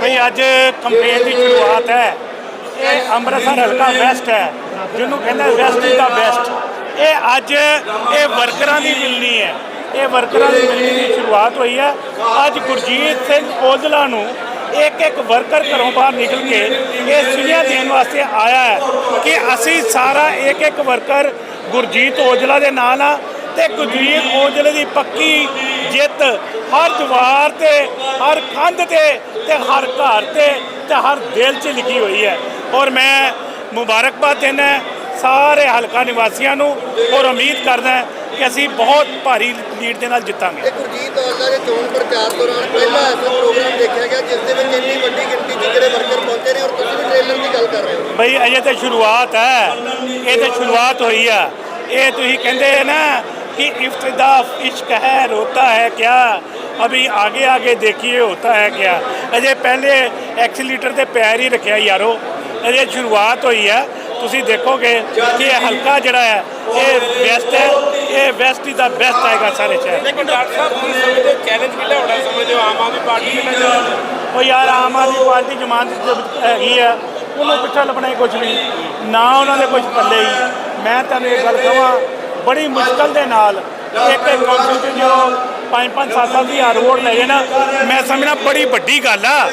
ਭਈ ਅੱਜ ਕੰਪੇਨ ਦੀ ਸ਼ੁਰੂਆਤ ਹੈ। ਇਹ ਅੰਮ੍ਰਿਤਸਰ ਹਲਕਾ ਵੈਸਟ ਹੈ, ਜਿਹਨੂੰ ਕਹਿੰਦੇ ਵੈਸਟ ਇਜ਼ ਦਾ ਬੈਸਟ ਇਹ ਅੱਜ ਇਹ ਵਰਕਰਾਂ ਦੀ ਮਿਲਣੀ ਹੈ। ਇਹ ਵਰਕਰਾਂ ਦੀ ਮਿਲਣੀ ਦੀ ਸ਼ੁਰੂਆਤ ਹੋਈ ਹੈ। ਅੱਜ ਗੁਰਜੀਤ ਸਿੰਘ ਔਜਲਾ ਨੂੰ ਇੱਕ ਇੱਕ ਵਰਕਰ ਘਰੋਂ ਬਾਹਰ ਨਿਕਲ ਕੇ ਇਹ ਸੁਨੇਹਾ ਦੇਣ ਵਾਸਤੇ ਆਇਆ ਹੈ ਕਿ ਅਸੀਂ ਸਾਰਾ ਇੱਕ ਇੱਕ ਵਰਕਰ ਗੁਰਜੀਤ ਔਜਲਾ ਦੇ ਨਾਲ ਆ ਤੇ ਗੁਰਜੀਤ ਔਜਲੇ ਦੀ ਪੱਕੀ ਜਿੱਤ ਹਰ ਦੀਵਾਰ ਤੇ ਹਰ ਕੰਧ ਤੇ ਤੇ ਹਰ ਘਰ ਤੇ ਤੇ ਹਰ ਦਿਲ 'ਚ ਲਿਖੀ ਹੋਈ ਹੈ। ਔਰ ਮੈਂ ਮੁਬਾਰਕਬਾਦ ਦਿੰਦਾ ਸਾਰੇ ਹਲਕਾ ਨਿਵਾਸੀਆਂ ਨੂੰ ਔਰ ਉਮੀਦ ਕਰਦਾ ਕਿ ਅਸੀਂ ਬਹੁਤ ਭਾਰੀ ਲੀਡ ਦੇ ਨਾਲ ਜਿੱਤਾਂਗੇ। ਇਹ ਗੁਰਜੀਤ ਔਜਲਾ ਦੇ ਚੋਣ ਪ੍ਰਚਾਰ ਦੌਰਾਨ ਪਹਿਲਾ ਐਸਾ ਪ੍ਰੋਗਰਾਮ ਦੇਖਿਆ ਗਿਆ ਜਿਸ ਦੇ ਵਿੱਚ ਇੰਨੀ ਵੱਡੀ ਗਿਣਤੀ 'ਚ ਜਿਹੜੇ ਵਰਕਰ ਪਹੁੰਚੇ ਨੇ ਔਰ ਤੁਸੀਂ ਵੀ ਟ੍ਰੇਲਰ ਦੀ ਗੱਲ ਕਰ ਰਹੇ ਹੋ। ਬਈ ਅਜੇ ਤਾਂ ਸ਼ੁਰੂਆਤ ਹੈ। ਇਹ ਤਾਂ ਸ਼ੁਰੂਆਤ ਹੋਈ ਆ। ਇਹ ਤੁਸੀਂ ਕਹਿੰਦੇ ਨਾ कि इफ्तदा इश्क है रोता है क्या अभी आगे आगे देखिए होता है क्या ਅਜੇ ਪਹਿਲੇ ਐਕਸੀਲੀਟਰ ਤੇ ਪੈਰ ਹੀ ਰੱਖਿਆ ਯਾਰੋ ਅਜੇ ਸ਼ੁਰੂਆਤ ਹੋਈ ਹੈ ਤੁਸੀਂ ਦੇਖੋਗੇ ਕਿ ਇਹ ਹਲਕਾ ਜਿਹੜਾ ਹੈ ਇਹ ਵੈਸਟ ਹੈ ਇਹ ਵੈਸਟ ਹੀ ਦਾ ਬੈਸਟ ਆਏਗਾ ਸਾਰੇ ਸ਼ਹਿਰ ਲੇਕਿਨ ਡਾਕਟਰ ਸਾਹਿਬ ਕੀ ਸਮਝਦੇ ਚੈਲੰਜ ਕਿਹੜਾ ਹੋਣਾ ਸਮਝਦੇ ਹੋ ਆਮ ਆਦਮੀ ਪਾਰਟੀ ਕਿਹੜਾ ਜਾਣਾ ਉਹ ਯਾਰ ਆਮ ਆਦਮੀ ਪਾਰਟੀ ਜਮਾਨਤ ਦੇ ਵਿੱਚ ਹੈਗੀ ਆ ਉਹਨੂੰ ਪਿੱਛੇ ਲੱਭਣਾ ਹੀ ਕੁਝ ਨਹੀਂ ਨਾ ਉਹਨਾਂ ਦੇ ਕੁਝ ਪੱਲੇ ਹੀ ਮੈਂ ਤੁਹਾਨੂੰ ਇਹ ਗੱਲ ਕਹਾਂ ਬੜੀ ਮੁਸ਼ਕਲ ਦੇ ਨਾਲ ਇੱਕ ਇੱਕ ਜੋ ਪੰਜ ਪੰਜ ਸੱਤ ਸੱਤ ਦੀ ਰੋਡ ਲਏ ਨਾ, ਮੈਂ ਸਮਝਣਾ ਬੜੀ ਵੱਡੀ ਗੱਲ ਆ।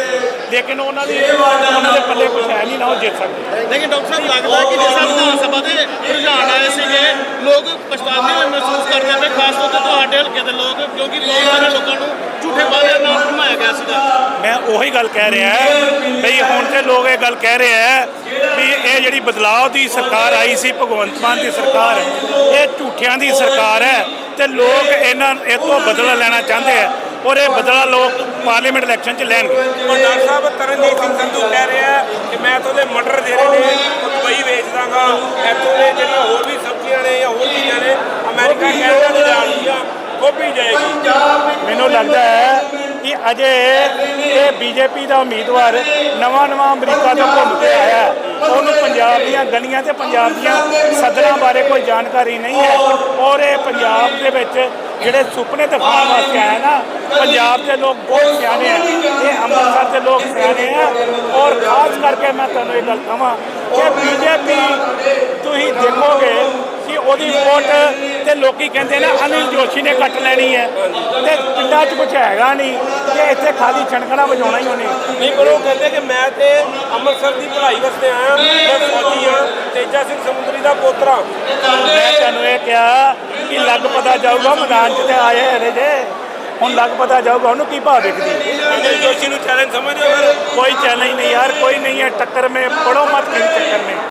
ਲੇਕਿਨ ਉਹਨਾਂ ਦੀ ਉਹਨਾਂ ਦੇ ਪੱਲੇ ਕੁਝ ਹੈ ਨਹੀਂ ਨਾ, ਉਹ ਜਿੱਤ ਸਕਦੇ। ਲੇਕਿਨ ਡਾਕਟਰ ਸਾਹਿਬ, ਲੱਗਦਾ ਕਿ ਜਿਸ ਵਿਧਾਨ ਸਭਾ ਦੇ ਰੁਝਾਨ ਆਏ ਸੀਗੇ, ਲੋਕ ਪਛਤਾਉਂਦੇ ਹੋਏ ਮਹਿਸੂਸ ਕਰਦੇ ਪਏ, ਖਾਸ ਤੌਰ ਤੇ ਤੁਹਾਡੇ ਹਲਕੇ ਦੇ ਲੋਕ, ਕਿਉਂਕਿ ਬਹੁਤ ਸਾਰੇ ਲੋਕਾਂ ਨੂੰ ਝੂਠੇ ਵਾਅਦਿਆਂ ਨਾਲ ਘੁਮਾਇਆ ਗਿਆ ਸੀਗਾ। ਮੈਂ ਉਹੀ ਗੱਲ ਕਹਿ ਰਿਹਾ ਬਈ ਹੁਣ ਤੇ ਲੋਕ ਇਹ ਗੱਲ ਕਹਿ ਰਹੇ ਹੈ ਵੀ ਇਹ ਜਿਹੜੀ ਬਦਲਾਅ ਦੀ ਸਰਕਾਰ ਆਈ ਸੀ ਭਗਵੰਤ ਮਾਨ ਦੀ ਸਰਕਾਰ ਇਹ ਝੂਠਿਆਂ ਦੀ ਸਰਕਾਰ ਹੈ ਤੇ ਲੋਕ ਇਹਨਾਂ ਇਹ ਤੋਂ ਬਦਲਾ ਲੈਣਾ ਚਾਹੁੰਦੇ ਆ ਔਰ ਇਹ ਬਦਲਾ ਲੋਕ ਪਾਰਲੀਮੈਂਟ ਇਲੈਕਸ਼ਨ 'ਚ ਲੈਣਗੇ। ਪਰ ਡਾਕਟਰ ਸਾਹਿਬ ਤਰਨਜੀਤ ਸਿੰਘ ਸੰਧੂ ਕਹਿ ਰਿਹਾ ਕਿ ਮੈਂ ਤਾਂ ਉਹਦੇ ਮਟਰ ਦੇ ਰਹੇ ਨੇ ਉਹ ਦੁਬਈ ਵੇਚ ਦਾਂਗਾ ਇੱਥੋਂ ਦੇ ਜਿਹੜੀਆਂ ਹੋਰ ਵੀ ਸਬਜ਼ੀਆਂ ਨੇ ਜਾਂ ਹੋਰ ਚੀਜ਼ਾਂ ਨੇ ਅਮਰੀਕਾ ਕੈਨੇਡਾ ਦੇ ਜਾਣਗੀਆਂ ਗੋਭੀ ਜਾਏਗੀ। ਮੈਨੂੰ ਲੱਗਦਾ ਹੈ ਕਿ ਅਜੇ ਇਹ ਬੀਜੇਪੀ ਦਾ ਉਮੀਦਵਾਰ ਨਵਾਂ ਨਵਾਂ ਅਮਰੀਕਾ ਤੋਂ ਘੁੰਮ ਕੇ ਆਇਆ ਉਹਨੂੰ ਪੰਜਾਬ ਦੀਆਂ ਗਲੀਆਂ ਤੇ ਪੰਜਾਬ ਦੀਆਂ ਸਦਰਾਂ ਬਾਰੇ ਕੋਈ ਜਾਣਕਾਰੀ ਨਹੀਂ ਹੈ। ਔਰ ਇਹ ਪੰਜਾਬ ਦੇ ਵਿੱਚ ਜਿਹੜੇ ਸੁਪਨੇ ਦਿਖਾਉਣ ਵਾਸਤੇ ਆਏ ਨਾ, ਪੰਜਾਬ ਦੇ ਲੋਕ ਬਹੁਤ ਸਿਆਣੇ ਆ। ਇਹ ਅੰਮ੍ਰਿਤਸਰ ਦੇ ਲੋਕ ਸਿਆਣੇ ਆ। ਔਰ ਖਾਸ ਕਰਕੇ ਮੈਂ ਤੁਹਾਨੂੰ ਇਹ ਗੱਲ ਕਹਾਂ ਕਿ ਬੀਜੇਪੀ, ਤੁਸੀਂ ਦੇਖੋਗੇ ਕਿ ਉਹਦੀ ਵੋਟ ਤੇ ਲੋਕੀ ਕਹਿੰਦੇ ਨੇ ਅਨਿਲ ਜੋਸ਼ੀ ਨੇ ਕੱਟ ਲੈਣੀ ਹੈ ਤੇ ਪਿੰਡਾਂ 'ਚ ਕੁਝ ਹੈਗਾ ਨਹੀਂ ਕਿ ਇੱਥੇ ਖਾਲੀ ਛਣਕਣਾ ਵਜਾਉਣਾ ਹੀ ਉਹਨੇ ਨਹੀਂ ਪਰ ਉਹ ਕਹਿੰਦੇ ਕਿ ਮੈਂ ਤੇ ਅੰਮ੍ਰਿਤਸਰ ਦੀ ਪੜ੍ਹਾਈ ਵਾਸਤੇ ਆਇਆ ਮੈਂ ਫੌਜੀ ਹਾਂ ਤੇਜਾ ਸਿੰਘ ਸਮੁੰਦਰੀ ਦਾ ਪੋਤਰਾ ਮੈਂ ਤੁਹਾਨੂੰ ਇਹ ਕਿਹਾ ਕਿ ਲੱਗ ਪਤਾ ਜਾਊਗਾ ਮੈਦਾਨ 'ਚ ਤੇ ਆਏ ਹਰੇ ਜੇ ਹੁਣ ਲੱਗ ਪਤਾ ਜਾਊਗਾ ਉਹਨੂੰ ਕੀ ਭਾਅ ਵਿਕਦੀ ਅਨਿਲ ਜੋਸ਼ੀ ਨੂੰ ਚੈਲੰਜ ਸਮਝਦੇ ਹੋ ਫਿਰ ਕੋਈ ਚੈਲੰਜ ਨਹੀਂ यार कोई नहीं है टक्कर में पड़ो मत कहीं